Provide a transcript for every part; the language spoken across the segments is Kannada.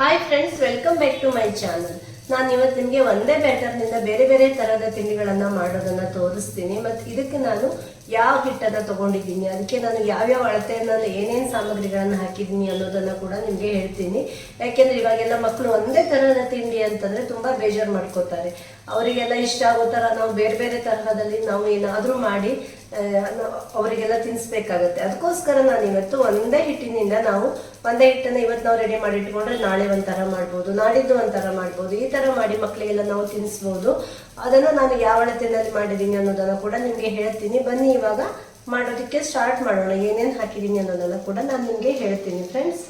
Hi friends welcome back to my channel ನಾನು ಇವತ್ತು ನಿಮಗೆ ಒಂದೇ ಬ್ಯಾಟರ್ನಿಂದ ಬೇರೆ ಬೇರೆ ಥರದ ತಿಂಡಿಗಳನ್ನು ಮಾಡೋದನ್ನ ತೋರಿಸ್ತೀನಿ. ಮತ್ತು ಇದಕ್ಕೆ ನಾನು ಯಾವ ಹಿಟ್ಟನ್ನು ತಗೊಂಡಿದ್ದೀನಿ, ಅದಕ್ಕೆ ನಾನು ಯಾವ್ಯಾವ ನಾನು ಏನೇನು ಸಾಮಗ್ರಿಗಳನ್ನ ಹಾಕಿದ್ದೀನಿ ಅನ್ನೋದನ್ನ ಕೂಡ ನಿಮಗೆ ಹೇಳ್ತೀನಿ. ಯಾಕೆಂದರೆ ಇವಾಗೆಲ್ಲ ಮಕ್ಕಳು ಒಂದೇ ಥರದ ತಿಂಡಿ ಅಂತಂದ್ರೆ ತುಂಬಾ ಬೇಜಾರು ಮಾಡ್ಕೋತಾರೆ. ಅವರಿಗೆಲ್ಲ ಇಷ್ಟ ಆಗೋ ಥರ ನಾವು ಬೇರೆ ಬೇರೆ ತರಹದಲ್ಲಿ ನಾವು ಏನಾದರೂ ಮಾಡಿ ಅವರಿಗೆಲ್ಲ ತಿನ್ನಿಸ್ಬೇಕಾಗತ್ತೆ ಅದಕ್ಕೋಸ್ಕರ ನಾನು ಇವತ್ತು ಒಂದೇ ಹಿಟ್ಟಿನಿಂದ ನಾವು ಒಂದೇ ಹಿಟ್ಟನ್ನ ಇವತ್ತು ನಾವು ರೆಡಿ ಮಾಡಿ ಇಟ್ಕೊಂಡ್ರೆ ನಾಳೆ ಒಂಥರ ಮಾಡ್ಬೋದು ನಾಡಿದ್ದು ಒಂಥರ ಮಾಡ್ಬೋದು, ಈ ಥರ ಮಾಡಿ ಮಕ್ಕಳಿಗೆಲ್ಲ ನಾವು ತಿನ್ನಿಸ್ಬೋದು ಅದನ್ನು ನಾನು ಯಾವ ಅಳತೆನಲ್ಲಿ ಮಾಡಿದ್ದೀನಿ ಅನ್ನೋದನ್ನು ಕೂಡ ನಿಮಗೆ ಹೇಳ್ತೀನಿ. ಬನ್ನಿ ಇವಾಗ ಮಾಡೋದಕ್ಕೆ ಸ್ಟಾರ್ಟ್ ಮಾಡೋಣ. ಏನೇನು ಹಾಕಿದ್ದೀನಿ ಅನ್ನೋದನ್ನು ಕೂಡ ನಾನು ನಿಮಗೆ ಹೇಳ್ತೀನಿ ಫ್ರೆಂಡ್ಸ್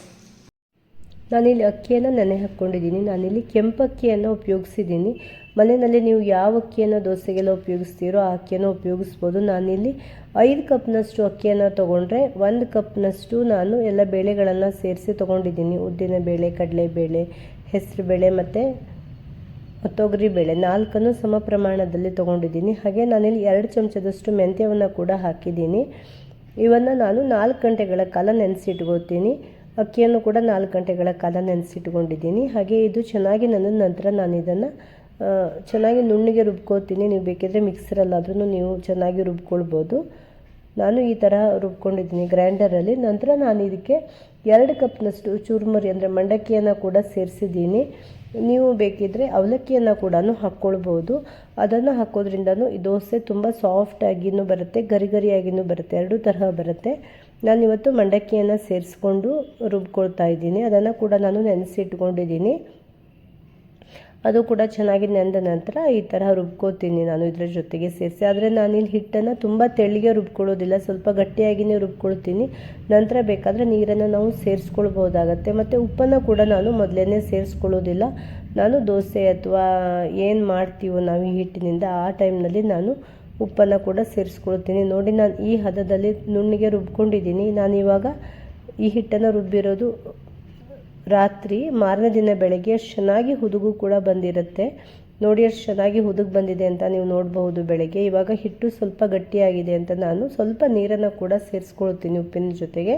ನಾನಿಲ್ಲಿ ಅಕ್ಕಿಯನ್ನು ನೆನೆ ಹಾಕ್ಕೊಂಡಿದ್ದೀನಿ. ನಾನಿಲ್ಲಿ ಕೆಂಪಕ್ಕಿಯನ್ನು ಉಪಯೋಗಿಸಿದ್ದೀನಿ. ಮನೆಯಲ್ಲಿ ನೀವು ಯಾವ ಅಕ್ಕಿಯನ್ನು ದೋಸೆಗೆಲ್ಲ ಉಪಯೋಗಿಸ್ತೀರೋ ಆ ಅಕ್ಕಿಯನ್ನು ಉಪಯೋಗಿಸ್ಬೋದು. ನಾನಿಲ್ಲಿ ಐದು ಕಪ್ನಷ್ಟು ಅಕ್ಕಿಯನ್ನು ತೊಗೊಂಡ್ರೆ ಒಂದು ಕಪ್ನಷ್ಟು ನಾನು ಎಲ್ಲ ಬೇಳೆಗಳನ್ನು ಸೇರಿಸಿ ತೊಗೊಂಡಿದ್ದೀನಿ. ಉದ್ದಿನ ಬೇಳೆ ಕಡಲೆಬೇಳೆ ಹೆಸರುಬೇಳೆ ಮತ್ತು ತೊಗರಿ ಬೇಳೆ ನಾಲ್ಕನ್ನು ಸಮ ಪ್ರಮಾಣದಲ್ಲಿ ತೊಗೊಂಡಿದ್ದೀನಿ. ಹಾಗೆ ನಾನಿಲ್ಲಿ ಎರಡು ಚಮಚದಷ್ಟು ಮೆಂತ್ಯವನ್ನು ಕೂಡ ಹಾಕಿದ್ದೀನಿ. ಇವನ್ನು ನಾನು ನಾಲ್ಕು ಗಂಟೆಗಳ ಕಾಲ ನೆನೆಸಿಟ್ಕೋತೀನಿ ಅಕ್ಕಿಯನ್ನು ಕೂಡ ನಾಲ್ಕು ಗಂಟೆಗಳ ಕಾಲ ನೆನೆಸಿಟ್ಕೊಂಡಿದ್ದೀನಿ. ಹಾಗೆ ಇದು ಚೆನ್ನಾಗಿ ನನ್ನ ನಂತರ ನಾನು ಇದನ್ನು ಚೆನ್ನಾಗಿ ನುಣ್ಣಗೆ ರುಬ್ಕೋತೀನಿ. ನೀವು ಬೇಕಿದ್ರೆ ಮಿಕ್ಸರಲ್ಲಾದ್ರೂ ನೀವು ಚೆನ್ನಾಗಿ ರುಬ್ಕೊಳ್ಬೋದು. ನಾನು ಈ ಥರ ರುಬ್ಕೊಂಡಿದ್ದೀನಿ ಗ್ರೈಂಡರಲ್ಲಿ ನಂತರ ನಾನು ಇದಕ್ಕೆ ಎರಡು ಕಪ್ನಷ್ಟು ಚುರುಮುರಿ ಅಂದರೆ ಮಂಡಕ್ಕಿಯನ್ನು ಕೂಡ ಸೇರಿಸಿದ್ದೀನಿ. ನೀವು ಬೇಕಿದ್ದರೆ ಅವಲಕ್ಕಿಯನ್ನು ಕೂಡ ಹಾಕ್ಕೊಳ್ಬೋದು. ಅದನ್ನು ಹಾಕೋದ್ರಿಂದನೂ ಈ ದೋಸೆ ತುಂಬ ಸಾಫ್ಟಾಗಿಯೂ ಬರುತ್ತೆ ಗರಿ ಗರಿಯಾಗಿಯೂ ಬರುತ್ತೆ, ಎರಡೂ ತರಹ ಬರುತ್ತೆ. ನಾನಿವತ್ತು ಮಂಡಕ್ಕಿಯನ್ನು ಸೇರಿಸ್ಕೊಂಡು ರುಬ್ಕೊಳ್ತಾ ಇದ್ದೀನಿ. ಅದನ್ನು ಕೂಡ ನಾನು ನೆನೆಸಿಟ್ಕೊಂಡಿದ್ದೀನಿ. ಅದು ಕೂಡ ಚೆನ್ನಾಗಿ ನೆಂದ ನಂತರ ಈ ಥರ ರುಬ್ಕೋತೀನಿ ನಾನು ಇದರ ಜೊತೆಗೆ ಸೇರಿಸಿ. ಆದರೆ ನಾನಿಲ್ಲಿ ಹಿಟ್ಟನ್ನು ತುಂಬ ತೆಳ್ಳಗೆ ರುಬ್ಕೊಳ್ಳೋದಿಲ್ಲ, ಸ್ವಲ್ಪ ಗಟ್ಟಿಯಾಗಿಯೇ ರುಬ್ಕೊಳ್ತೀನಿ. ನಂತರ ಬೇಕಾದರೆ ನೀರನ್ನು ನಾವು ಸೇರಿಸ್ಕೊಳ್ಬೋದಾಗತ್ತೆ ಮತ್ತು ಉಪ್ಪನ್ನು ಕೂಡ ನಾನು ಮೊದಲೇ ಸೇರಿಸ್ಕೊಳ್ಳೋದಿಲ್ಲ. ನಾನು ದೋಸೆ ಅಥವಾ ಏನು ಮಾಡ್ತೀವೋ ನಾವು ಈ ಹಿಟ್ಟಿನಿಂದ ಆ ಟೈಮ್ನಲ್ಲಿ ನಾನು ಉಪ್ಪನ್ನು ಕೂಡ ಸೇರಿಸ್ಕೊಳ್ತೀನಿ. ನೋಡಿ, ನಾನು ಈ ಹದದಲ್ಲಿ ನುಣ್ಣಿಗೆ ರುಬ್ಕೊಂಡಿದ್ದೀನಿ. ನಾನು ಇವಾಗ ಈ ಹಿಟ್ಟನ್ನು ರುಬ್ಬಿರೋದು ರಾತ್ರಿ ಮಾರನೇ ದಿನ ಬೆಳಗ್ಗೆ ಅಷ್ಟು ಚೆನ್ನಾಗಿ ಹುದುಗು ಕೂಡ ಬಂದಿರುತ್ತೆ. ನೋಡಿ ಅಷ್ಟು ಚೆನ್ನಾಗಿ ಹುದುಗು ಬಂದಿದೆ ಅಂತ ನೀವು ನೋಡಬಹುದು ಬೆಳಗ್ಗೆ. ಇವಾಗ ಹಿಟ್ಟು ಸ್ವಲ್ಪ ಗಟ್ಟಿಯಾಗಿದೆ ಅಂತ ನಾನು ಸ್ವಲ್ಪ ನೀರನ್ನು ಕೂಡ ಸೇರಿಸ್ಕೊಳ್ತೀನಿ ಉಪ್ಪಿನ ಜೊತೆಗೆ.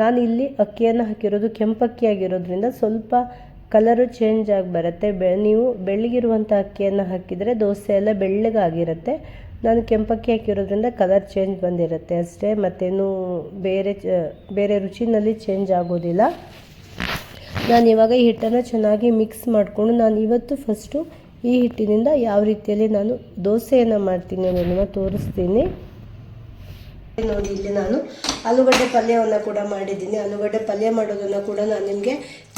ನಾನು ಇಲ್ಲಿ ಅಕ್ಕಿಯನ್ನು ಹಾಕಿರೋದು ಕೆಂಪಕ್ಕಿ ಆಗಿರೋದ್ರಿಂದ ಸ್ವಲ್ಪ ಕಲರು ಚೇಂಜ್ ಆಗಿ ಬರುತ್ತೆ. ಬೆ, ನೀವು ಬೆಳ್ಳಗಿರುವಂಥ ಅಕ್ಕಿಯನ್ನು ಹಾಕಿದರೆ ದೋಸೆ ಎಲ್ಲ ಬೆಳ್ಳಗಾಗಿರುತ್ತೆ. ನಾನು ಕೆಂಪಕ್ಕಿ ಹಾಕಿರೋದ್ರಿಂದ ಕಲರ್ ಚೇಂಜ್ ಬಂದಿರುತ್ತೆ ಅಷ್ಟೇ, ಮತ್ತೇನು ಬೇರೆ ಬೇರೆ ರುಚಿನಲ್ಲಿ ಚೇಂಜ್ ಆಗೋದಿಲ್ಲ. ನಾನು ಇವಾಗ ಈ ಹಿಟ್ಟನ್ನು ಚೆನ್ನಾಗಿ ಮಿಕ್ಸ್ ಮಾಡಿಕೊಂಡು ನಾನು ಇವತ್ತು ಫಸ್ಟು ಈ ಹಿಟ್ಟಿನಿಂದ ಯಾವ ರೀತಿಯಲ್ಲಿ ನಾನು ದೋಸೆಯನ್ನು ಮಾಡ್ತೀನಿ ಅನ್ನೋದನ್ನು ತೋರಿಸ್ತೀನಿ. ನೋಡಿ ಇಲ್ಲಿ ನಾನು. ಆಲೂಗಡ್ಡೆ ಪಲ್ಯವನ್ನು ಕೂಡ ಮಾಡಿದ್ದೀನಿ. ಆಲೂಗಡ್ಡೆ ಪಲ್ಯ ಮಾಡೋದನ್ನು ಕೂಡ ನಾನು ನಿಮಗೆ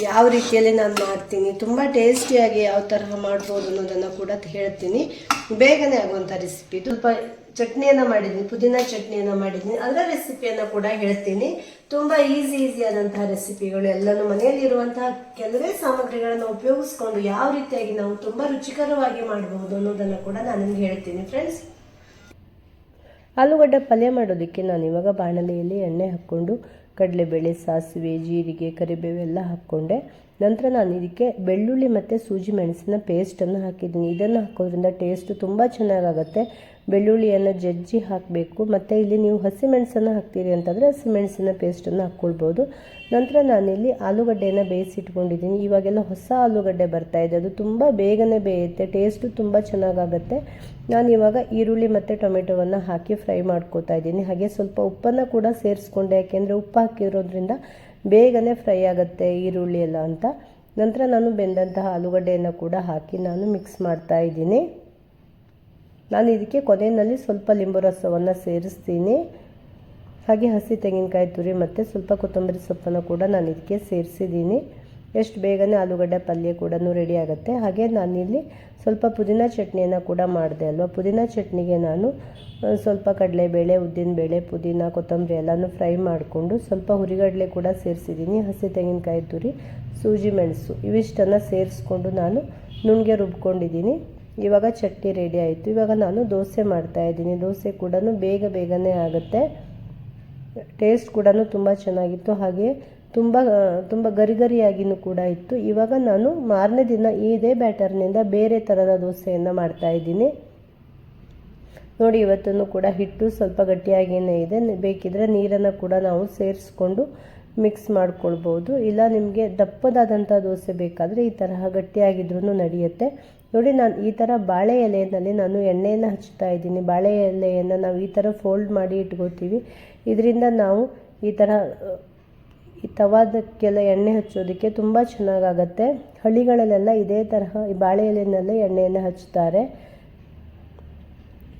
ಯಾವ ರೀತಿಯಲ್ಲಿ ನಾನು ಮಾಡ್ತೀನಿ, ತುಂಬ ಟೇಸ್ಟಿಯಾಗಿ ಯಾವ ತರಹ ಮಾಡ್ಬೋದು ಅನ್ನೋದನ್ನು ಕೂಡ ಹೇಳ್ತೀನಿ. ಬೇಗನೆ ಆಗುವಂಥ ರೆಸಿಪಿ ಸ್ವಲ್ಪ ಚಟ್ನಿಯನ್ನು ಮಾಡಿದ್ದೀನಿ, ಪುದೀನ ಚಟ್ನಿಯನ್ನು ಮಾಡಿದ್ದೀನಿ. ಅದರ ರೆಸಿಪಿಯನ್ನು ಕೂಡ ಹೇಳ್ತೀನಿ. ತುಂಬ ಈಸಿ ಈಸಿ ಆದಂತಹ ರೆಸಿಪಿಗಳು ಎಲ್ಲನೂ ಮನೆಯಲ್ಲಿರುವಂತಹ ಕೆಲವೇ ಸಾಮಗ್ರಿಗಳನ್ನು ಉಪಯೋಗಿಸ್ಕೊಂಡು ಯಾವ ರೀತಿಯಾಗಿ ನಾವು ತುಂಬ ರುಚಿಕರವಾಗಿ ಮಾಡಬಹುದು ಅನ್ನೋದನ್ನು ಕೂಡ ನಾನು ನಿಮ್ಗೆ ಹೇಳ್ತೀನಿ. ಫ್ರೆಂಡ್ಸ್ ಆಲೂಗಡ್ಡೆ ಪಲ್ಯ ಮಾಡೋದಕ್ಕೆ ನಾನು ಇವಾಗ ಬಾಣಲೆಯಲ್ಲಿ ಎಣ್ಣೆ ಹಾಕ್ಕೊಂಡು ಕಡಲೆಬೇಳೆ ಸಾಸಿವೆ, ಜೀರಿಗೆ, ಕರಿಬೇವು ಎಲ್ಲ ಹಾಕ್ಕೊಂಡೆ. ನಂತರ ನಾನು ಇದಕ್ಕೆ ಬೆಳ್ಳುಳ್ಳಿ ಮತ್ತು ಸೂಜಿ ಮೆಣಸಿನ ಪೇಸ್ಟನ್ನು ಹಾಕಿದ್ದೀನಿ. ಇದನ್ನು ಹಾಕೋದ್ರಿಂದ ಟೇಸ್ಟು ತುಂಬ ಚೆನ್ನಾಗಾಗುತ್ತೆ. ಬೆಳ್ಳುಳ್ಳಿಯನ್ನು ಜಜ್ಜಿ ಹಾಕಬೇಕು. ಮತ್ತು ಇಲ್ಲಿ ನೀವು ಹಸಿಮೆಣಸನ್ನು ಹಾಕ್ತೀರಿ ಅಂತಂದರೆ ಹಸಿಮೆಣಸಿನ ಪೇಸ್ಟನ್ನು ಹಾಕ್ಕೊಳ್ಬೋದು ನಂತರ ನಾನಿಲ್ಲಿ ಆಲೂಗಡ್ಡೆಯನ್ನು ಬೇಯಿಸಿಟ್ಕೊಂಡಿದ್ದೀನಿ. ಇವಾಗೆಲ್ಲ ಹೊಸ ಆಲೂಗಡ್ಡೆ ಬರ್ತಾ ಇದೆ. ಅದು ತುಂಬ ಬೇಗನೆ ಬೇಯುತ್ತೆ ಟೇಸ್ಟು ತುಂಬ ಚೆನ್ನಾಗಾಗುತ್ತೆ. ನಾನು ಇವಾಗ ಈರುಳ್ಳಿ ಮತ್ತು ಟೊಮೆಟೊವನ್ನು ಹಾಕಿ ಫ್ರೈ ಮಾಡ್ಕೋತಾ ಇದ್ದೀನಿ. ಹಾಗೆ ಸ್ವಲ್ಪ ಉಪ್ಪನ್ನು ಕೂಡ ಸೇರಿಸ್ಕೊಂಡೆ, ಯಾಕೆಂದರೆ ಉಪ್ಪು ಹಾಕಿರೋದ್ರಿಂದ ಬೇಗನೆ ಫ್ರೈ ಆಗುತ್ತೆ ಈರುಳ್ಳಿ ಎಲ್ಲ ಅಂತ. ನಂತರ ನಾನು ಬೆಂದಂತಹ ಆಲೂಗಡ್ಡೆಯನ್ನು ಕೂಡ ಹಾಕಿ ನಾನು ಮಿಕ್ಸ್ ಮಾಡ್ತಾ ಇದ್ದೀನಿ. ನಾನು ಇದಕ್ಕೆ ಕೊನೆಯಲ್ಲಿ ಸ್ವಲ್ಪ ಲಿಂಬು ರಸವನ್ನು ಸೇರಿಸ್ತೀನಿ. ಹಾಗೆ ಹಸಿ ತೆಂಗಿನಕಾಯಿ ತುರಿ ಮತ್ತು ಸ್ವಲ್ಪ ಕೊತ್ತಂಬರಿ ಸೊಪ್ಪನ್ನು ಕೂಡ ನಾನು ಇದಕ್ಕೆ ಸೇರಿಸಿದ್ದೀನಿ. ಎಷ್ಟು ಬೇಗನೆ ಆಲೂಗಡ್ಡೆ ಪಲ್ಯ ಕೂಡ ರೆಡಿ ಆಗುತ್ತೆ. ಹಾಗೆ ನಾನಿಲ್ಲಿ ಸ್ವಲ್ಪ ಪುದೀನ ಚಟ್ನಿಯನ್ನು ಕೂಡ ಮಾಡಿದೆ ಅಲ್ವಾ? ಪುದೀನ ಚಟ್ನಿಗೆ ನಾನು ಸ್ವಲ್ಪ ಕಡಲೆಬೇಳೆ, ಉದ್ದಿನಬೇಳೆ, ಪುದೀನ, ಕೊತ್ತಂಬರಿ ಎಲ್ಲನೂ ಫ್ರೈ ಮಾಡಿಕೊಂಡು ಸ್ವಲ್ಪ ಹುರಿಗಡಲೆ ಕೂಡ ಸೇರಿಸಿದ್ದೀನಿ. ಹಸಿ ತೆಂಗಿನಕಾಯಿ ತುರಿ, ಸೂಜಿ ಮೆಣಸು ಇವಿಷ್ಟನ್ನು ಸೇರಿಸ್ಕೊಂಡು ನಾನು ನುಣ್ಣಗೆ ರುಬ್ಕೊಂಡಿದ್ದೀನಿ. ಇವಾಗ ಚಟ್ನಿ ರೆಡಿ ಆಯಿತು. ಇವಾಗ ನಾನು ದೋಸೆ ಮಾಡ್ತಾ ಇದ್ದೀನಿ. ದೋಸೆ ಕೂಡ ಬೇಗ ಬೇಗನೆ ಆಗುತ್ತೆ. ಟೇಸ್ಟ್ ಕೂಡ ತುಂಬ ಚೆನ್ನಾಗಿತ್ತು. ಹಾಗೆ ತುಂಬ ತುಂಬ ಗರಿಗರಿಯಾಗಿನೂ ಕೂಡ ಇತ್ತು. ಇವಾಗ ನಾನು ಮಾರನೇ ದಿನ ಇದೇ ಬ್ಯಾಟರ್ನಿಂದ ಬೇರೆ ಥರದ ದೋಸೆಯನ್ನು ಮಾಡ್ತಾ ಇದ್ದೀನಿ. ನೋಡಿ ಇವತ್ತೂ ಕೂಡ ಹಿಟ್ಟು ಸ್ವಲ್ಪ ಗಟ್ಟಿಯಾಗಿಯೇ ಇದೆ. ಬೇಕಿದ್ರೆ ನೀರನ್ನು ಕೂಡ ನಾವು ಸೇರಿಸ್ಕೊಂಡು ಮಿಕ್ಸ್ ಮಾಡ್ಕೊಳ್ಬೋದು. ಇಲ್ಲ ನಿಮಗೆ ದಪ್ಪದಾದಂಥ ದೋಸೆ ಬೇಕಾದರೆ ಈ ತರಹ ಗಟ್ಟಿಯಾಗಿದ್ರೂ ನಡೆಯುತ್ತೆ. ನೋಡಿ, ನಾನು ಈ ಥರ ಬಾಳೆ ಎಲೆಯಲ್ಲಿ ನಾನು ಎಣ್ಣೆಯನ್ನು ಹಚ್ತಾ ಇದ್ದೀನಿ. ಬಾಳೆ ಎಲೆಯನ್ನು ನಾವು ಈ ಥರ ಫೋಲ್ಡ್ ಮಾಡಿ ಇಟ್ಕೋತೀವಿ. ಇದರಿಂದ ನಾವು ಈ ಥರ ಈ ತವಾದಕ್ಕೆಲ್ಲ ಎಣ್ಣೆ ಹಚ್ಚೋದಕ್ಕೆ ತುಂಬ ಚೆನ್ನಾಗಾಗತ್ತೆ. ಹಳ್ಳಿಗಳಲ್ಲೆಲ್ಲ ಇದೇ ತರಹ ಈ ಬಾಳೆ ಎಲೆಯಲ್ಲೇ ಎಣ್ಣೆಯನ್ನು ಹಚ್ತಾರೆ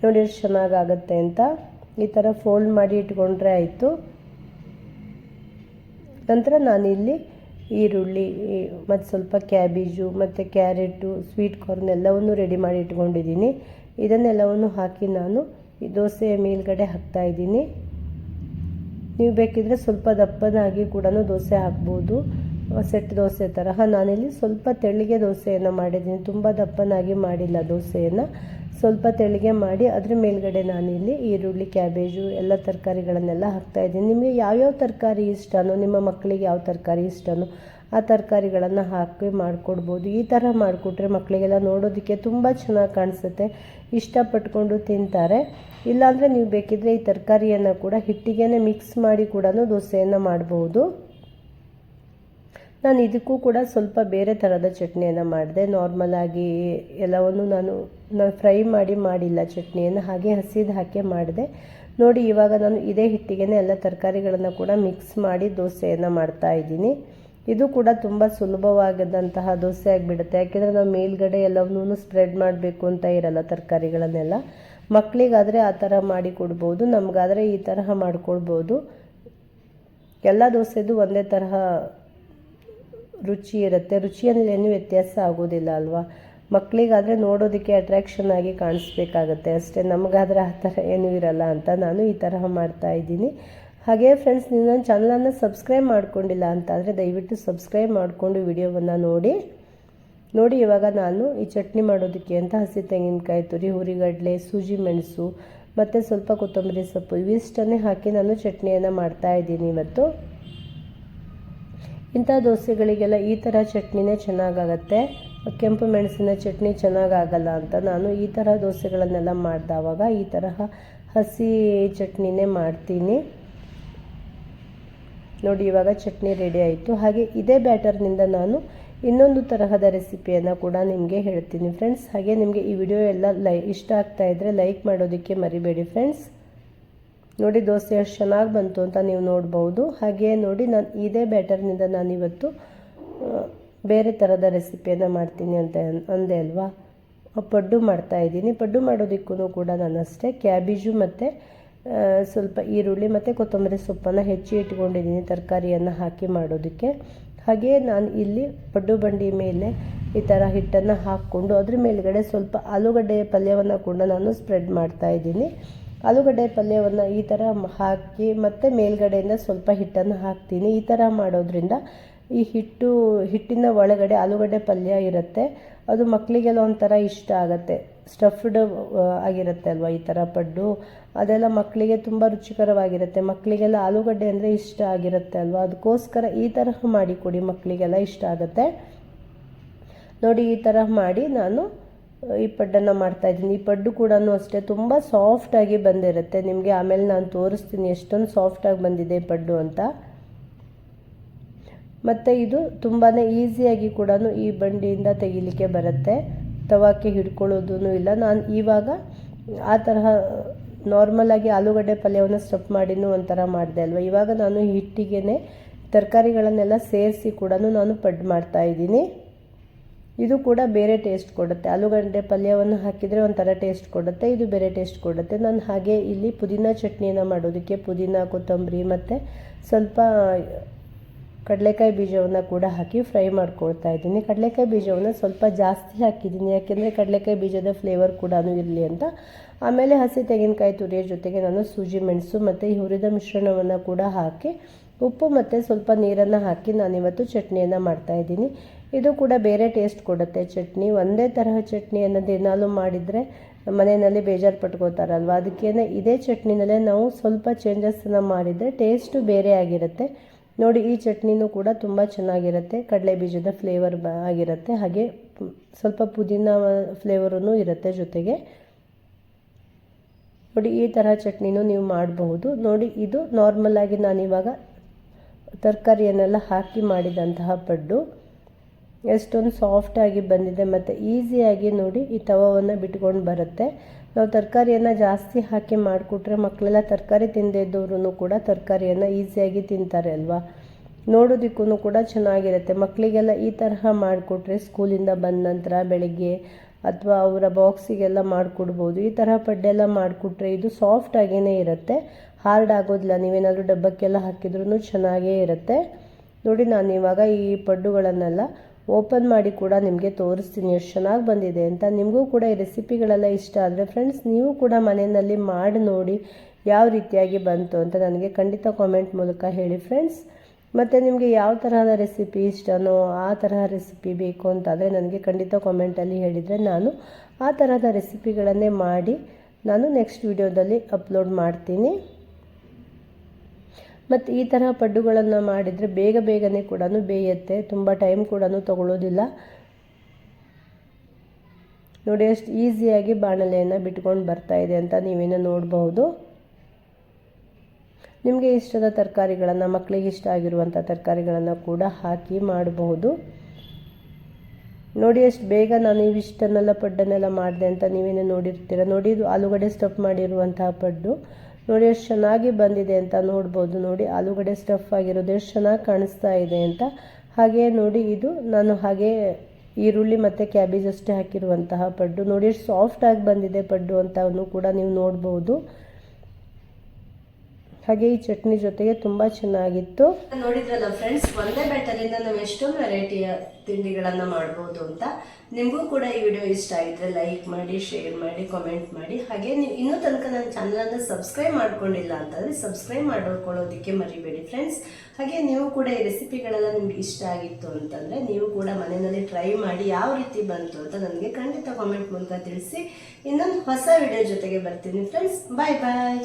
ನೋಡಿ, ಎಷ್ಟು ಚೆನ್ನಾಗಾಗತ್ತೆ ಅಂತ. ಈ ಥರ ಫೋಲ್ಡ್ ಮಾಡಿ ಇಟ್ಕೊಂಡ್ರೆ ಆಯಿತು. ನಂತರ ನಾನಿಲ್ಲಿ ಈರುಳ್ಳಿ, ಮತ್ತು ಸ್ವಲ್ಪ ಕ್ಯಾಬೇಜು, ಮತ್ತು ಕ್ಯಾರೆಟು, ಸ್ವೀಟ್ ಕಾರ್ನ್ ಎಲ್ಲವನ್ನು ರೆಡಿ ಮಾಡಿ ಇಟ್ಕೊಂಡಿದ್ದೀನಿ. ಇದನ್ನೆಲ್ಲವನ್ನು ಹಾಕಿ ನಾನು ಈ ದೋಸೆಯ ಮೇಲ್ಗಡೆ ಹಾಕ್ತಾಯಿದ್ದೀನಿ ನೀವು ಬೇಕಿದ್ರೆ ಸ್ವಲ್ಪ ದಪ್ಪನಾಗಿ ಕೂಡ ದೋಸೆ ಹಾಕ್ಬೋದು. ಸೆಟ್ ದೋಸೆ ತರಹ ನಾನಿಲ್ಲಿ ಸ್ವಲ್ಪ ತೆಳ್ಳಿಗೆ ದೋಸೆಯನ್ನು ಮಾಡಿದ್ದೀನಿ. ತುಂಬ ದಪ್ಪನಾಗಿ ಮಾಡಿಲ್ಲ ದೋಸೆಯನ್ನು. ಸ್ವಲ್ಪ ತೆಳ್ಳಿಗೆ ಮಾಡಿ ಅದ್ರ ಮೇಲ್ಗಡೆ ನಾನಿಲ್ಲಿ ಈರುಳ್ಳಿ, ಕ್ಯಾಬೇಜು, ಎಲ್ಲ ತರಕಾರಿಗಳನ್ನೆಲ್ಲ ಹಾಕ್ತಾಯಿದ್ದೀನಿ ನಿಮಗೆ ಯಾವ್ಯಾವ ತರಕಾರಿ ಇಷ್ಟನೋ, ನಿಮ್ಮ ಮಕ್ಕಳಿಗೆ ಯಾವ ತರಕಾರಿ ಇಷ್ಟನೋ, ಆ ತರಕಾರಿಗಳನ್ನು ಹಾಕಿ ಮಾಡಿಕೊಡ್ಬೋದು. ಈ ಥರ ಮಾಡಿಕೊಟ್ರೆ ಮಕ್ಕಳಿಗೆಲ್ಲ ನೋಡೋದಕ್ಕೆ ತುಂಬ ಚೆನ್ನಾಗಿ ಕಾಣಿಸುತ್ತೆ. ಇಷ್ಟಪಟ್ಕೊಂಡು ತಿಂತಾರೆ. ಇಲ್ಲಾಂದರೆ ನೀವು ಬೇಕಿದ್ದರೆ ಈ ತರಕಾರಿಯನ್ನು ಕೂಡ ಹಿಟ್ಟಿಗೆ ಮಿಕ್ಸ್ ಮಾಡಿ ಕೂಡ ದೋಸೆಯನ್ನು ಮಾಡ್ಬೋದು. ನಾನು ಇದಕ್ಕೂ ಕೂಡ ಸ್ವಲ್ಪ ಬೇರೆ ಥರದ ಚಟ್ನಿಯನ್ನು ಮಾಡಿದೆ. ನಾರ್ಮಲಾಗಿ ಎಲ್ಲವನ್ನು ನಾನು ನಾನು ಫ್ರೈ ಮಾಡಿ ಮಾಡಿಲ್ಲ ಚಟ್ನಿಯನ್ನು, ಹಾಗೆ ಹಸಿದು ಹಾಕಿ ಮಾಡಿದೆ. ನೋಡಿ, ಇವಾಗ ನಾನು ಇದೇ ಹಿಟ್ಟಿಗೆ ಎಲ್ಲ ತರಕಾರಿಗಳನ್ನು ಕೂಡ ಮಿಕ್ಸ್ ಮಾಡಿ ದೋಸೆಯನ್ನು ಮಾಡ್ತಾ ಇದ್ದೀನಿ. ಇದು ಕೂಡ ತುಂಬ ಸುಲಭವಾಗದಂತಹ ದೋಸೆ ಆಗಿಬಿಡುತ್ತೆ. ಯಾಕೆಂದರೆ ನಾವು ಮೇಲ್ಗಡೆ ಎಲ್ಲವನ್ನೂ ಸ್ಪ್ರೆಡ್ ಮಾಡಬೇಕು ಅಂತ ಇರಲ್ಲ ತರಕಾರಿಗಳನ್ನೆಲ್ಲ. ಮಕ್ಕಳಿಗಾದರೆ ಆ ಥರ ಮಾಡಿ ಕೊಡ್ಬೋದು, ನಮಗಾದರೆ ಈ ತರಹ ಮಾಡಿಕೊಳ್ಬೋದು. ಎಲ್ಲ ದೋಸೆದು ಒಂದೇ ತರಹ ರುಚಿ ಇರುತ್ತೆ. ರುಚಿಯಲ್ಲಿ ಏನು ವ್ಯತ್ಯಾಸ ಆಗೋದಿಲ್ಲ ಅಲ್ವಾ? ಮಕ್ಕಳಿಗಾದರೆ ನೋಡೋದಕ್ಕೆ ಅಟ್ರ್ಯಾಕ್ಷನ್ ಆಗಿ ಕಾಣಿಸ್ಬೇಕಾಗತ್ತೆ ಅಷ್ಟೇ. ನಮಗಾದರೆ ಆ ಥರ ಏನೂ ಇರಲ್ಲ ಅಂತ ನಾನು ಈ ತರಹ ಮಾಡ್ತಾ ಇದ್ದೀನಿ. ಹಾಗೆ ಫ್ರೆಂಡ್ಸ್ ನೀವು ನನ್ನ ಚಾನಲನ್ನು ಸಬ್ಸ್ಕ್ರೈಬ್ ಮಾಡ್ಕೊಂಡಿಲ್ಲ ಅಂತ ಆದರೆ ದಯವಿಟ್ಟು ಸಬ್ಸ್ಕ್ರೈಬ್ ಮಾಡಿಕೊಂಡು ವಿಡಿಯೋವನ್ನು ನೋಡಿ. ನೋಡಿ, ಇವಾಗ ನಾನು ಈ ಚಟ್ನಿ ಮಾಡೋದಕ್ಕೆ ಅಂತ ಹಸಿ ತೆಂಗಿನಕಾಯಿ ತುರಿ, ಹುರಿಗಡಲೆ, ಸೂಜಿ ಮೆಣಸು ಮತ್ತು ಸ್ವಲ್ಪ ಕೊತ್ತಂಬರಿ ಸೊಪ್ಪು ಇವಿಷ್ಟನ್ನೇ ಹಾಕಿ ನಾನು ಚಟ್ನಿಯನ್ನು ಮಾಡ್ತಾ ಇದ್ದೀನಿ ಇವತ್ತು. ಇಂಥ ದೋಸೆಗಳಿಗೆಲ್ಲ ಈ ಥರ ಚಟ್ನಿನೇ ಚೆನ್ನಾಗಾಗತ್ತೆ. ಕೆಂಪು ಮೆಣಸಿನ ಚಟ್ನಿ ಚೆನ್ನಾಗಾಗಲ್ಲ ಅಂತ ನಾನು ಈ ಥರ ದೋಸೆಗಳನ್ನೆಲ್ಲ ಮಾಡಿದವಾಗ ಈ ತರಹ ಹಸಿ ಚಟ್ನಿನೇ ಮಾಡ್ತೀನಿ. ನೋಡಿ, ಇವಾಗ ಚಟ್ನಿ ರೆಡಿ ಆಯಿತು. ಹಾಗೆ ಇದೇ ಬ್ಯಾಟರ್ನಿಂದ ನಾನು ಇನ್ನೊಂದು ತರಹದ ರೆಸಿಪಿಯನ್ನು ಕೂಡ ನಿಮಗೆ ಹೇಳ್ತೀನಿ. ಫ್ರೆಂಡ್ಸ್, ಹಾಗೆ ನಿಮಗೆ ಈ ವಿಡಿಯೋ ಎಲ್ಲ ಲೈ ಇಷ್ಟ ಆಗ್ತಾ ಇದ್ದರೆ ಲೈಕ್ ಮಾಡೋದಕ್ಕೆ ಮರಿಬೇಡಿ. ಫ್ರೆಂಡ್ಸ್ ನೋಡಿ ದೋಸೆ ಎಷ್ಟು ಚೆನ್ನಾಗಿ ಬಂತು ಅಂತ ನೀವು ನೋಡ್ಬೋದು. ಹಾಗೆ ನೋಡಿ ನಾನು ಇದೇ ಬ್ಯಾಟರ್ನಿಂದ ನಾನಿವತ್ತು ಬೇರೆ ಥರದ ರೆಸಿಪಿಯನ್ನು ಮಾಡ್ತೀನಿ ಅಂತ ಅಂದೆ ಅಲ್ವಾ? ಪಡ್ಡು ಮಾಡ್ತಾಯಿದ್ದೀನಿ ಪಡ್ಡು ಮಾಡೋದಕ್ಕೂ ಕೂಡ ನಾನು ಅಷ್ಟೇ. ಕ್ಯಾಬೇಜು ಮತ್ತು ಸ್ವಲ್ಪ ಈರುಳ್ಳಿ ಮತ್ತು ಕೊತ್ತಂಬರಿ ಸೊಪ್ಪನ್ನು ಹೆಚ್ಚಿ ಇಟ್ಕೊಂಡಿದ್ದೀನಿ ತರಕಾರಿಯನ್ನು ಹಾಕಿ ಮಾಡೋದಕ್ಕೆ. ಹಾಗೆಯೇ ನಾನು ಇಲ್ಲಿ ಪಡ್ಡು ಬಂಡಿ ಮೇಲೆ ಈ ಥರ ಹಿಟ್ಟನ್ನು ಹಾಕ್ಕೊಂಡು ಅದ್ರ ಮೇಲ್ಗಡೆ ಸ್ವಲ್ಪ ಆಲೂಗಡ್ಡೆ ಪಲ್ಯವನ್ನು ಕೂಡ ನಾನು ಸ್ಪ್ರೆಡ್ ಮಾಡ್ತಾಯಿದ್ದೀನಿ ಆಲೂಗಡ್ಡೆ ಪಲ್ಯವನ್ನು ಈ ಥರ ಹಾಕಿ ಮತ್ತು ಮೇಲ್ಗಡೆಯಿಂದ ಸ್ವಲ್ಪ ಹಿಟ್ಟನ್ನು ಹಾಕ್ತೀನಿ. ಈ ಥರ ಮಾಡೋದ್ರಿಂದ ಈ ಹಿಟ್ಟು, ಹಿಟ್ಟಿನ ಒಳಗಡೆ ಆಲೂಗಡ್ಡೆ ಪಲ್ಯ ಇರುತ್ತೆ. ಅದು ಮಕ್ಕಳಿಗೆಲ್ಲ ಒಂಥರ ಇಷ್ಟ ಆಗುತ್ತೆ. ಸ್ಟಫ್ಡ್ ಆಗಿರುತ್ತೆ ಅಲ್ವಾ ಈ ಥರ ಪಡ್ಡು? ಅದೆಲ್ಲ ಮಕ್ಕಳಿಗೆ ತುಂಬ ರುಚಿಕರವಾಗಿರುತ್ತೆ. ಮಕ್ಕಳಿಗೆಲ್ಲ ಆಲೂಗಡ್ಡೆ ಅಂದರೆ ಇಷ್ಟ ಆಗಿರುತ್ತೆ ಅಲ್ವಾ? ಅದಕ್ಕೋಸ್ಕರ ಈ ಥರ ಮಾಡಿ ಕೊಡಿ. ಮಕ್ಕಳಿಗೆಲ್ಲ ಇಷ್ಟ ಆಗುತ್ತೆ. ನೋಡಿ ಈ ಥರ ಮಾಡಿ ನಾನು ಈ ಪಡ್ಡನ್ನು ಮಾಡ್ತಾಯಿದ್ದೀನಿ ಈ ಪಡ್ಡು ಕೂಡ ಅಷ್ಟೇ ತುಂಬ ಸಾಫ್ಟಾಗಿ ಬಂದಿರುತ್ತೆ. ನಿಮಗೆ ಆಮೇಲೆ ನಾನು ತೋರಿಸ್ತೀನಿ ಎಷ್ಟೊಂದು ಸಾಫ್ಟಾಗಿ ಬಂದಿದೆ ಪಡ್ಡು ಅಂತ. ಮತ್ತು ಇದು ತುಂಬಾ ಈಸಿಯಾಗಿ ಕೂಡ ಈ ಬಂಡಿಯಿಂದ ತೆಗಿಲಿಕ್ಕೆ ಬರುತ್ತೆ. ತವಾಕ್ಕೆ ಹಿಡ್ಕೊಳ್ಳೋದೂ ಇಲ್ಲ. ನಾನು ಇವಾಗ ಆ ತರಹ ನಾರ್ಮಲಾಗಿ ಆಲೂಗಡ್ಡೆ ಪಲ್ಯವನ್ನು ಸ್ಟಪ್ ಮಾಡಿನೂ ಒಂಥರ ಮಾಡಿದೆ ಅಲ್ವಾ? ಇವಾಗ ನಾನು ಹಿಟ್ಟಿಗೆ ತರಕಾರಿಗಳನ್ನೆಲ್ಲ ಸೇರಿಸಿ ಕೂಡ ನಾನು ಪಡ್ಡು ಮಾಡ್ತಾಯಿದ್ದೀನಿ ಇದು ಕೂಡ ಬೇರೆ ಟೇಸ್ಟ್ ಕೊಡುತ್ತೆ. ಆಲೂಗಡ್ಡೆ ಪಲ್ಯವನ್ನು ಹಾಕಿದರೆ ಒಂಥರ ಟೇಸ್ಟ್ ಕೊಡುತ್ತೆ, ಇದು ಬೇರೆ ಟೇಸ್ಟ್ ಕೊಡುತ್ತೆ. ನಾನು ಹಾಗೆ ಇಲ್ಲಿ ಪುದೀನ ಚಟ್ನಿಯನ್ನು ಮಾಡೋದಕ್ಕೆ ಪುದೀನ, ಕೊತ್ತಂಬರಿ ಮತ್ತು ಸ್ವಲ್ಪ ಕಡಲೆಕಾಯಿ ಬೀಜವನ್ನು ಕೂಡ ಹಾಕಿ ಫ್ರೈ ಮಾಡ್ಕೊಳ್ತಾ ಇದ್ದೀನಿ. ಕಡಲೆಕಾಯಿ ಬೀಜವನ್ನು ಸ್ವಲ್ಪ ಜಾಸ್ತಿ ಹಾಕಿದ್ದೀನಿ. ಯಾಕೆಂದರೆ ಕಡಲೆಕಾಯಿ ಬೀಜದ ಫ್ಲೇವರ್ ಕೂಡ ಇರಲಿ ಅಂತ. ಆಮೇಲೆ ಹಸಿ ತೆಂಗಿನಕಾಯಿ ತುರಿಯ ಜೊತೆಗೆ ನಾನು ಸೂಜಿ ಮೆಣಸು ಮತ್ತು ಹುರಿದ ಮಿಶ್ರಣವನ್ನು ಕೂಡ ಹಾಕಿ, ಉಪ್ಪು ಮತ್ತು ಸ್ವಲ್ಪ ನೀರನ್ನು ಹಾಕಿ ನಾನಿವತ್ತು ಚಟ್ನಿಯನ್ನು ಮಾಡ್ತಾಯಿದ್ದೀನಿ ಇದು ಕೂಡ ಬೇರೆ ಟೇಸ್ಟ್ ಕೊಡುತ್ತೆ. ಚಟ್ನಿ ಒಂದೇ ತರಹ ಚಟ್ನಿಯನ್ನು ದಿನಾಲೂ ಮಾಡಿದರೆ ಮನೆಯಲ್ಲಿ ಬೇಜಾರು ಪಟ್ಕೋತಾರಲ್ವ? ಅದಕ್ಕೇನೆ ಇದೇ ಚಟ್ನಿನಲ್ಲೇ ನಾವು ಸ್ವಲ್ಪ ಚೇಂಜಸ್ಸನ್ನು ಮಾಡಿದರೆ ಟೇಸ್ಟು ಬೇರೆ ಆಗಿರುತ್ತೆ. ನೋಡಿ, ಈ ಚಟ್ನಿನೂ ಕೂಡ ತುಂಬ ಚೆನ್ನಾಗಿರುತ್ತೆ. ಕಡಲೆ ಬೀಜದ ಫ್ಲೇವರ್ ಬ ಆಗಿರುತ್ತೆ. ಹಾಗೆ ಸ್ವಲ್ಪ ಪುದೀನ ಫ್ಲೇವರೂ ಇರುತ್ತೆ ಜೊತೆಗೆ. ನೋಡಿ, ಈ ಥರ ಚಟ್ನಿನೂ ನೀವು ಮಾಡಬಹುದು. ನೋಡಿ, ಇದು ನಾರ್ಮಲಾಗಿ ನಾನಿವಾಗ ತರಕಾರಿಯನ್ನೆಲ್ಲ ಹಾಕಿ ಮಾಡಿದಂತಹ ಪಡ್ಡು. ಎಷ್ಟೊಂದು ಸಾಫ್ಟಾಗಿ ಬಂದಿದೆ ಮತ್ತು ಈಸಿಯಾಗಿ ನೋಡಿ ಈ ತವವನ್ನು ಬಿಟ್ಕೊಂಡು ಬರುತ್ತೆ. ನಾವು ತರಕಾರಿಯನ್ನು ಜಾಸ್ತಿ ಹಾಕಿ ಮಾಡಿಕೊಟ್ರೆ ಮಕ್ಕಳೆಲ್ಲ ತರಕಾರಿ ಇದ್ದವರು ಕೂಡ ತರಕಾರಿಯನ್ನು ಈಸಿಯಾಗಿ ತಿಂತಾರೆ ಅಲ್ವಾ? ನೋಡೋದಕ್ಕೂ ಕೂಡ ಚೆನ್ನಾಗಿರುತ್ತೆ. ಮಕ್ಕಳಿಗೆಲ್ಲ ಈ ತರಹ ಮಾಡಿಕೊಟ್ರೆ ಸ್ಕೂಲಿಂದ ಬಂದ ನಂತರ ಬೆಳಗ್ಗೆ ಅಥವಾ ಅವರ ಬಾಕ್ಸಿಗೆಲ್ಲ ಮಾಡಿಕೊಡ್ಬೋದು. ಈ ಥರ ಪಡ್ಡೆಲ್ಲ ಮಾಡಿಕೊಟ್ರೆ ಇದು ಸಾಫ್ಟ್ ಆಗಿಯೇ ಇರುತ್ತೆ. ಹಾರ್ಡ್ ಆಗೋದಿಲ್ಲ. ನೀವೇನಾದರೂ ಡಬ್ಬಕ್ಕೆಲ್ಲ ಹಾಕಿದ್ರೂ ಚೆನ್ನಾಗೇ ಇರುತ್ತೆ. ನೋಡಿ ನಾನು ಇವಾಗ ಈ ಪಡ್ಡುಗಳನ್ನೆಲ್ಲ ಓಪನ್ ಮಾಡಿ ಕೂಡ ನಿಮಗೆ ತೋರಿಸ್ತೀನಿ, ಎಷ್ಟು ಚೆನ್ನಾಗಿ ಬಂದಿದೆ ಅಂತ. ನಿಮಗೂ ಕೂಡ ಈ ರೆಸಿಪಿಗಳೆಲ್ಲ ಇಷ್ಟ ಆದರೆ ಫ್ರೆಂಡ್ಸ್ ನೀವು ಕೂಡ ಮನೆಯಲ್ಲಿ ಮಾಡಿ ನೋಡಿ ಯಾವ ರೀತಿಯಾಗಿ ಬಂತು ಅಂತ ನನಗೆ ಖಂಡಿತ ಕಾಮೆಂಟ್ ಮೂಲಕ ಹೇಳಿ ಫ್ರೆಂಡ್ಸ್ ಮತ್ತು ನಿಮಗೆ ಯಾವ ತರಹದ ರೆಸಿಪಿ ಇಷ್ಟನೋ ಆ ತರಹ ರೆಸಿಪಿ ಬೇಕು ಅಂತಾದರೆ ನನಗೆ ಖಂಡಿತ ಕಾಮೆಂಟಲ್ಲಿ ಹೇಳಿದರೆ ನಾನು ಆ ತರಹದ ರೆಸಿಪಿಗಳನ್ನೇ ಮಾಡಿ ನಾನು ನೆಕ್ಸ್ಟ್ ವಿಡಿಯೋದಲ್ಲಿ ಅಪ್ಲೋಡ್ ಮಾಡ್ತೀನಿ. ಮತ್ತು ಈ ಥರ ಪಡ್ಡುಗಳನ್ನು ಮಾಡಿದರೆ ಬೇಗ ಬೇಗನೆ ಕೂಡ ಬೇಯುತ್ತೆ, ತುಂಬ ಟೈಮ್ ಕೂಡ ತಗೊಳ್ಳೋದಿಲ್ಲ ನೋಡಿ, ಅಷ್ಟು ಈಸಿಯಾಗಿ ಬಾಣಲೆಯನ್ನು ಬಿಟ್ಕೊಂಡು ಬರ್ತಾ ಇದೆ ಅಂತ ನೀವೇನೋ ನೋಡಬಹುದು. ನಿಮಗೆ ಇಷ್ಟದ ತರಕಾರಿಗಳನ್ನು ಮಕ್ಕಳಿಗೆ ಇಷ್ಟ ಆಗಿರುವಂಥ ತರಕಾರಿಗಳನ್ನು ಕೂಡ ಹಾಕಿ ಮಾಡಬಹುದು. ನೋಡಿ, ಅಷ್ಟು ಬೇಗ ನಾನು ಇವಿಷ್ಟನ್ನೆಲ್ಲ ಪಡ್ಡನ್ನೆಲ್ಲ ಮಾಡಿದೆ ಅಂತ ನೀವೇನೇ ನೋಡಿರ್ತೀರ. ನೋಡಿ, ಇದು ಆಲೂಗಡ್ಡೆ ಸ್ಟಫ್ ಮಾಡಿರುವಂತಹ ಪಡ್ಡು. ನೋಡಿ, ಎಷ್ಟು ಚೆನ್ನಾಗಿ ಬಂದಿದೆ ಅಂತ ನೋಡ್ಬೋದು. ನೋಡಿ, ಆಲೂಗಡ್ಡೆ ಸ್ಟಫ್ ಆಗಿರೋದು ಎಷ್ಟು ಚೆನ್ನಾಗಿ ಕಾಣಿಸ್ತಾ ಇದೆ ಅಂತ. ಹಾಗೆ ನೋಡಿ, ಇದು ನಾನು ಹಾಗೆ ಈರುಳ್ಳಿ ಮತ್ತು ಕ್ಯಾಬೇಜ್ ಅಷ್ಟೇ ಹಾಕಿರುವಂತಹ ಪಡ್ಡು. ನೋಡಿ, ಎಷ್ಟು ಸಾಫ್ಟಾಗಿ ಬಂದಿದೆ ಪಡ್ಡು ಅಂತವನ್ನು ಕೂಡ ನೀವು ನೋಡ್ಬೋದು. ಹಾಗೆ ಈ ಚಟ್ನಿ ಜೊತೆಗೆ ತುಂಬ ಚೆನ್ನಾಗಿತ್ತು. ನೋಡಿದ್ರಲ್ಲ ಫ್ರೆಂಡ್ಸ್ ಒಂದೇ ಬೆಟ್ಟಲಿಂದ ನಾವು ಎಷ್ಟೊಂದು ವೆರೈಟಿಯ ತಿಂಡಿಗಳನ್ನ ಮಾಡ್ಬೋದು ಅಂತ. ನಿಮಗೂ ಕೂಡ ಈ ವಿಡಿಯೋ ಇಷ್ಟ ಆಗಿದ್ರೆ ಲೈಕ್ ಮಾಡಿ ಶೇರ್ ಮಾಡಿ ಕಾಮೆಂಟ್ ಮಾಡಿ. ಹಾಗೆ ನೀವು ಇನ್ನೂ ತನಕ ನನ್ನ ಚಾನಲನ್ನು ಸಬ್ಸ್ಕ್ರೈಬ್ ಮಾಡ್ಕೊಂಡಿಲ್ಲ ಅಂತಂದರೆ ಸಬ್ಸ್ಕ್ರೈಬ್ ಮಾಡ್ಕೊಳ್ಳೋದಕ್ಕೆ ಮರಿಬೇಡಿ ಫ್ರೆಂಡ್ಸ್ ಹಾಗೆ ನೀವು ಕೂಡ ಈ ರೆಸಿಪಿಗಳೆಲ್ಲ ನಿಮ್ಗೆ ಇಷ್ಟ ಆಗಿತ್ತು ಅಂತಂದರೆ ನೀವು ಕೂಡ ಮನೆಯಲ್ಲಿ ಟ್ರೈ ಮಾಡಿ ಯಾವ ರೀತಿ ಬಂತು ಅಂತ ನನಗೆ ಖಂಡಿತ ಕಾಮೆಂಟ್ ಮೂಲಕ ತಿಳಿಸಿ. ಇನ್ನೊಂದು ಹೊಸ ವಿಡಿಯೋ ಜೊತೆಗೆ ಬರ್ತೀನಿ ಫ್ರೆಂಡ್ಸ್ ಬಾಯ್ ಬಾಯ್